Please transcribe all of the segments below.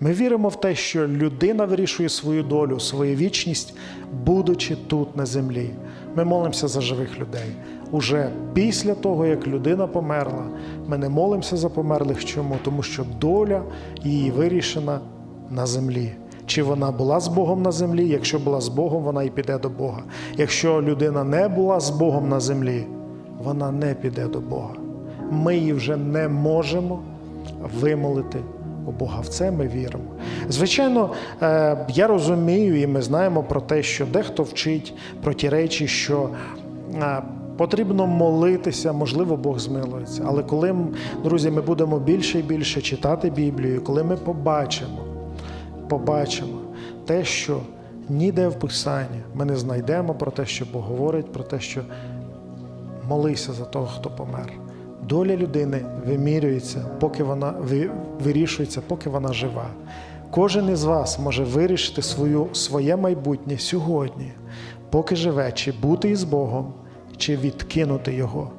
Ми віримо в те, що людина вирішує свою долю, свою вічність, будучи тут на землі. Ми молимося за живих людей. Уже після того, як людина померла, ми не молимося за померлих. Чому? Тому що доля її вирішена на землі. Чи вона була з Богом на землі? Якщо була з Богом, вона і піде до Бога. Якщо людина не була з Богом на землі, вона не піде до Бога. Ми її вже не можемо вимолити у Бога. В це ми віримо. Звичайно, е, я розумію, і ми знаємо про те, що дехто вчить про ті речі, що е, потрібно молитися, можливо, Бог змилується. Але коли, друзі, ми будемо більше і більше читати Біблію, коли ми побачимо, побачимо те, що ніде в Писанні ми не знайдемо про те, що Бог говорить, про те, що молися за того, хто помер. Доля людини вимірюється, поки вона вирішується, поки вона жива. Кожен із вас може вирішити свою, своє майбутнє сьогодні, поки живе, чи бути із Богом, чи відкинути Його.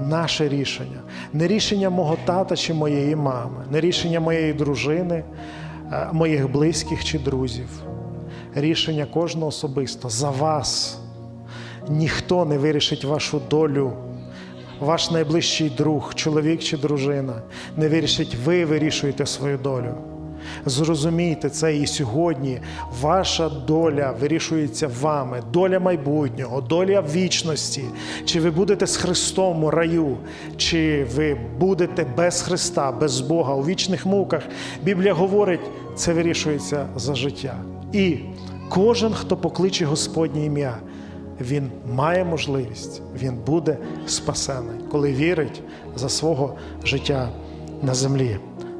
Наше рішення, не рішення мого тата чи моєї мами, не рішення моєї дружини, е, моїх близьких чи друзів. Рішення кожного особисто за вас. Ніхто не вирішить вашу долю. Ваш найближчий друг, чоловік чи дружина не вирішить, ви вирішуєте свою долю. Зрозумійте це і сьогодні ваша доля вирішується вами, доля майбутнього, доля вічності. Чи ви будете з Христом у раю, чи ви будете без Христа, без Бога у вічних муках. Біблія говорить, це вирішується за життя. І кожен, хто покличе Господнє ім'я, він має можливість, він буде спасений, коли вірить за свого життя на землі.